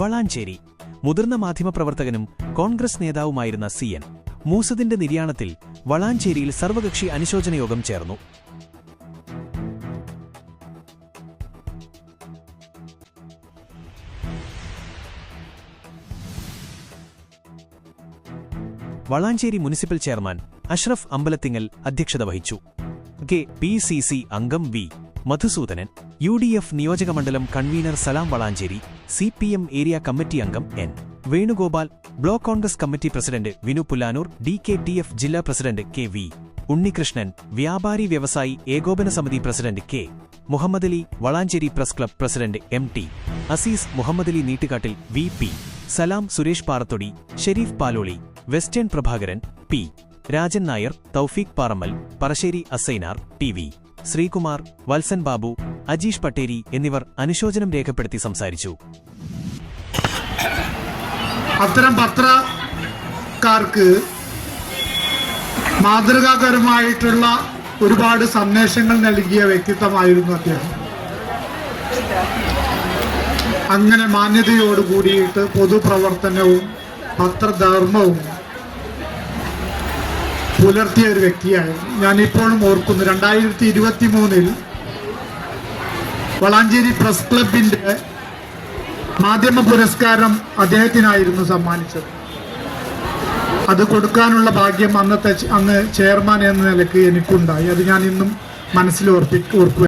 വളാഞ്ചേരി. മുതിർന്ന മാധ്യമപ്രവർത്തകനും കോൺഗ്രസ് നേതാവുമായിരുന്ന സി എൻ മൂസദിന്റെ നിര്യാണത്തിൽ വളാഞ്ചേരിയിൽ സർവകക്ഷി അനുശോചന യോഗം ചേർന്നു. വളാഞ്ചേരി മുനിസിപ്പൽ ചെയർമാൻ അഷ്റഫ് അമ്പലത്തിങ്ങൽ അധ്യക്ഷത വഹിച്ചു. കെ പി സി സി അംഗം V Madhusoodanan U D F നിയോജകമണ്ഡലം convener Salam Valanchery C P M area committee അംഗം N. Venugopal block Congress committee president Vinu Pullanur D K T F ജില്ലാ president K V. Unnikrishnan വ്യാപാരി വ്യവസായി ഏകോപന സമിതി president K. Muhammad Ali Valanchery press club president M T. Azeez Muhammad Ali Neettukattil V P. Salam Suresh Parathodi Sherif Paloli western Prabhakaran P. Rajan Nair Thoufeeq Parammal Parassery Asainar T Sreekumar Valsan Babu Ajeesh Patteri എന്നിവർ അനുശോചനം രേഖപ്പെടുത്തി സംസാരിച്ചു. അത്തരം പത്രക്കാർക്ക് മാതൃകാപരമായിട്ടുള്ള ഒരുപാട് സന്ദേശങ്ങൾ നൽകിയ വ്യക്തിത്വമായിരുന്നു അദ്ദേഹം. അങ്ങനെ മാന്യതയോട് കൂടിയിട്ട് പൊതുപ്രവർത്തനവും പത്രധർമ്മവും പുലർത്തിയ ഒരു വ്യക്തിയായി ഞാനിപ്പോഴും ഓർക്കുന്നു. രണ്ടായിരത്തി ഇരുപത്തി മൂന്നിൽ വളാഞ്ചേരി പ്രസ് ക്ലബിന്റെ മാധ്യമ പുരസ്കാരം അദ്ദേഹത്തിനായിരുന്നു സമ്മാനിച്ചത്. അത് കൊടുക്കാനുള്ള ഭാഗ്യം അന്നത്തെ അന്ന് ചെയർമാൻ എന്ന നിലയ്ക്ക് എനിക്കുണ്ടായി. അത് ഞാൻ ഇന്നും മനസ്സിൽ ഓർപ്പി ഓർക്കുക